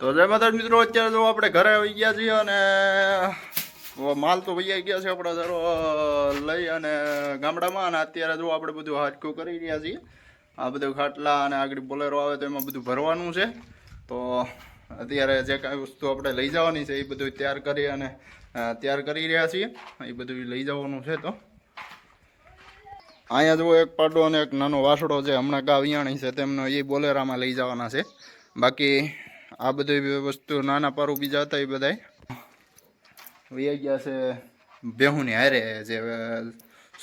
તો જય માતા મિત્રો, અત્યારે જો આપણે ઘરે આવી ગયા છીએ અને માલ તો વૈયા ગયા છે આપણે સારો લઈ અને ગામડામાં. અને અત્યારે જો આપણે બધું હાચકું કરી રહ્યા છીએ. આ બધું ખાટલા અને આગળ બોલેરો આવે તો એમાં બધું ભરવાનું છે. તો અત્યારે જે કાંઈ વસ્તુ આપણે લઈ જવાની છે એ બધું તૈયાર કરી અને તૈયાર કરી રહ્યા છીએ. એ બધું લઈ જવાનું છે તો. અહીંયા જુઓ એક પાડો અને એક નાનો વાસડો છે. હમણાં ગાવિયાણી છે. તેમનો એ બોલેરામાં લઈ જવાના છે. બાકી આ બધી વસ્તુ નાના પારું બીજા હતા એ બધાય. વૈયા ગયા છે બેહુની હારે જે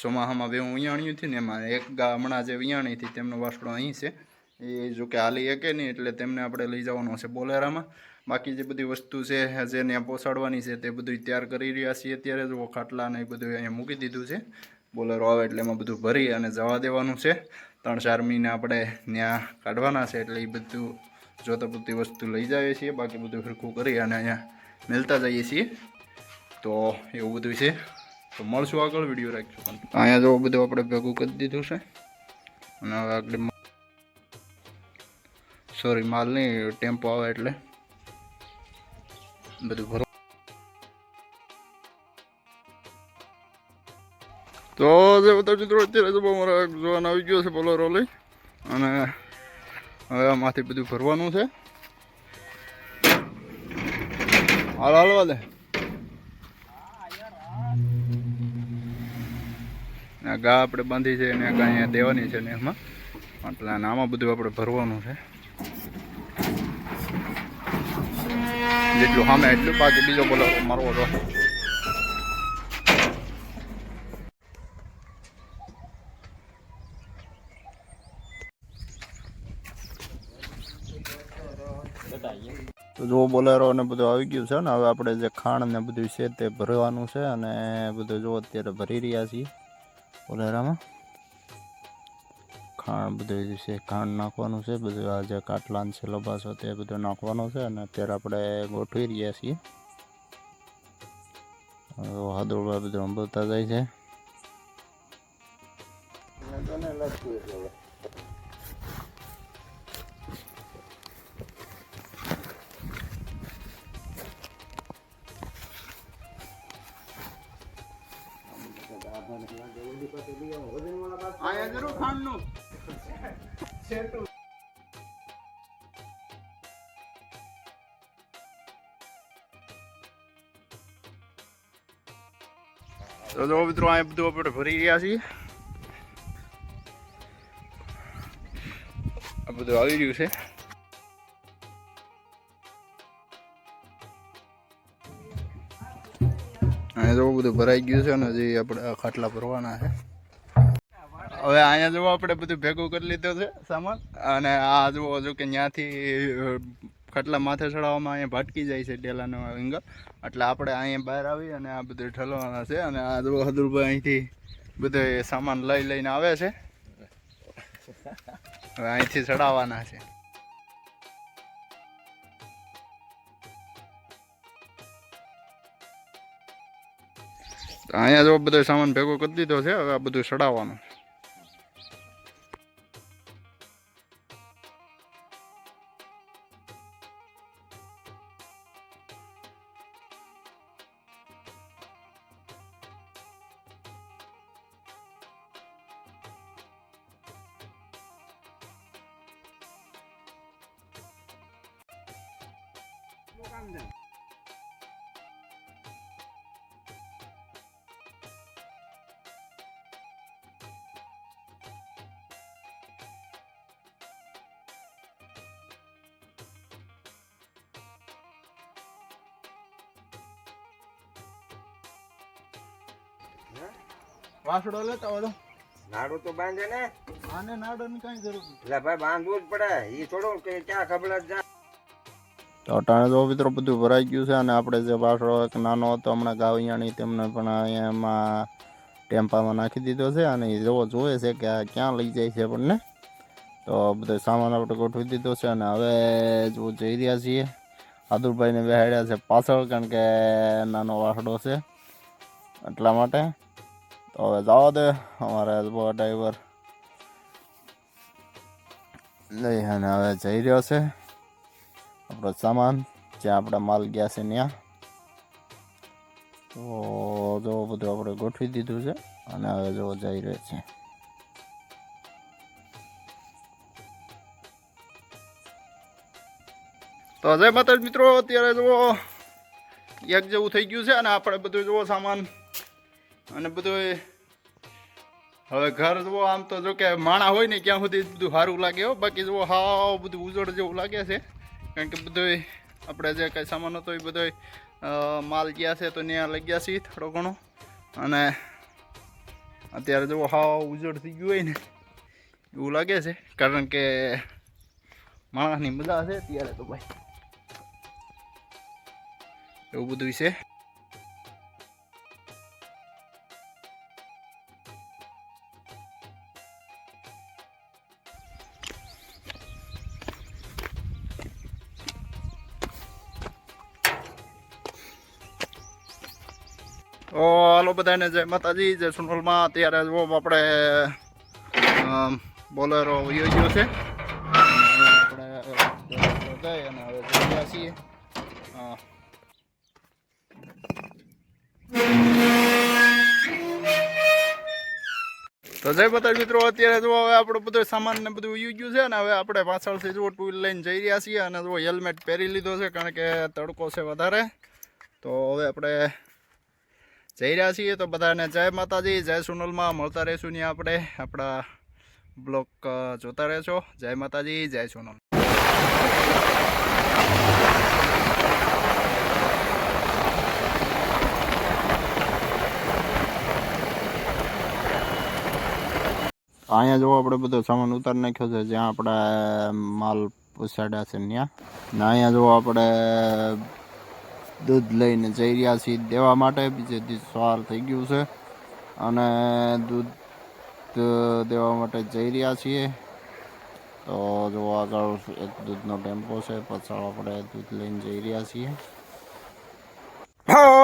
સોમાહામાં બેહું વિયાણ્યું હતી ને એમાં એક ગા હમણાં જે વિયાણી હતી તેમનો વાસડો અહીં છે. એ જો કે હાલી શકે નહીં એટલે તેમને આપણે લઈ જવાનો છે બોલેરામાં. બાકી જે બધી વસ્તુ છે જે ત્યાં પહોંચાડવાની છે તે બધું તૈયાર કરી રહ્યા છીએ અત્યારે. જો ખાટલા ને એ બધું અહીંયા મૂકી દીધું છે. બોલેરો આવે એટલે એમાં બધું ભરી અને જવા દેવાનું છે. ત્રણ ચાર મહિને આપણે ત્યાં કાઢવાના છે એટલે એ બધું જોતા પૂરતી વસ્તુ લઈ જઈએ છીએ, બાકી બધું સરખું કરી અને અહીંયા મેળતા જઈએ છીએ. તો એવું બધું છે. તો મળશું આગળ વીડિયો રાખશું અહીંયા જો બધું આપણે ભેગું કરી દીધું છે. અને હવે આગળ સોરી માલ નહીં ટેમ્પો આવે એટલે બધું ભરો તો જે બધા મિત્રો, અત્યારે તો અમારા જોવાન આવી ગયો છે, બોલેરો લઈ. અને હવે આમાંથી બધું ભરવાનું છે. હાલ હાલવા દે આ ગા આપણે બાંધી છે ને ગા અહીંયા દેવાની છે ને એમાં. એટલે આમાં બધું આપણે ભરવાનું છે. જેટલું સામે એટલું બાકી બીજો બોલો મારવો તો. જો બોલેરો ને બધું આવી ગયું છે ને, હવે આપણે જે ખાણ ને બધું છે તે ભરવાનું છે અને બધું જો અત્યારે ભરી રહ્યા છીએ બોલેરામાં. ખાણ બધું છે ખાંડ નાખવાનું છે, બધું આ જે કાટલાન છે, લબાસો તે બધું નાખવાનું છે અને અત્યારે આપણે ગોઠવી રહ્યા છીએ. હાદોળવા બધું અંબરતા જાય છે. આયા તો મિત્રો આ બધું આપણે ભરી રહ્યા છીએ આ બધું આવી રહ્યું છે અહીંયા જો બધું ભરાઈ ગયું છે અને હજી આપણે ખાટલા ભરવાના છે હવે અહીંયા જુઓ, આપણે બધું ભેગું કરી લીધું છે સામાન. અને આ જુઓ જો કે ત્યાંથી ખાટલા માથે ચડાવવામાં અહીંયા ભાટકી જાય છે ડેલાનો એંગલ. એટલે આપણે અહીંયા બહાર આવી અને આ બધું ઠલવાના છે. અને આ જુઓ, હદુરભાઈ અહીંથી બધો સામાન લઈ લઈને આવે છે. હવે અહીંથી ચડાવવાના છે. અહીંયા જો બધો સામાન ભેગો કરી દીધો છે. હવે આ બધું ચડાવવાનું. વાસડો લેતા ઓલો નાડો તો બાંધે ને? આને નાડો ની કઈ જરૂર એટલે ભાઈ બાંધવું જ પડે. એ થોડું કે ક્યાં ખબર જ તો અટાણે તો મિત્રો બધું ભરાઈ ગયું છે અને આપણે જે વાસડો એક નાનો હતો, હમણાં ગાવિયાણી, તેમને પણ એમાં ટેમ્પામાં નાખી દીધો છે અને એ જેવો જોવે છે કે આ ક્યાં લઈ જાય છે આપણને. તો બધો સામાન આપણે ગોઠવી દીધો છે અને હવે જો જઈ રહ્યા છીએ. આદુરભાઈને બેહાડ્યા છે પાછળ કારણ કે નાનો વાસડો છે એટલા માટે. તો હવે જવા દે અમારે ડ્રાઈવર લઈ અને હવે જઈ રહ્યો છે. આપણો સામાન, જ્યાં આપણા માલ ગયા છે ત્યાં તો જો બધું આપણે ગોઠવી દીધું છે, અને હવે જો જઈ રહ્યો છે. તો જય માતા મિત્રો, અત્યારે જુઓ એક જેવું થઈ ગયું છે, અને આપણે બધું જુઓ સામાન. અને બધું હવે ઘર જુઓ, આમ તો જો કે માણા હોય ને ક્યાં સુધી બધું સારું લાગે બાકી જુઓ હાવ બધું ઉજળ જેવું લાગે છે. કારણ કે બધોય આપણે જે કાંઈ સામાન હતો એ બધોય માલ ગયા છે તો ત્યાં લઈ ગયા છીએ થોડો ઘણો. અને અત્યારે જો હાવ ઉજળ થઈ ગયું હોય ને, એવું લાગે છે. કારણ કે માણસની મજા છે ત્યારે તો ભાઈ. એવું બધું છે. તો હાલો બધાને જય માતાજી, જય સોનલમાં અત્યારે જો આપણે બોલરો ગયો છે. આપણે જઈ અને હવે છીએ. હા. તો જય માતા મિત્રો, અત્યારે જો હવે આપણો બધો સામાન ને બધું યુ છે ને હવે આપણે પાછળથી જો ટુ લઈને જઈ રહ્યા છીએ અને જો હેલ્મેટ પહેરી લીધો છે કારણ કે તડકો છે વધારે. તો હવે આપણે જઈ રહ્યા છીએ તો બધાને જય માતાજી, જય સોનલમાં મળતા રહીશું ને આપણે. આપણા બ્લોક જોતા રહેશો જય માતાજી, જય સોનલ. અહીંયા જો આપણે બધો સામાન ઉતારી નાખ્યો છે, જ્યાં આપણે માલ પોસાડ્યા છે ત્યાં ને અહીંયા જો આપણે દૂધ લઈને જઈ રહ્યા છીએ દેવા માટે. બીજે દિવસ સવાર થઈ ગયું છે અને દૂધ દેવા માટે જઈ રહ્યા છીએ. તો જો આગળ એક દૂધનો ટેમ્પો છે, પાછળ આપણે દૂધ લઈને જઈ રહ્યા છીએ. હર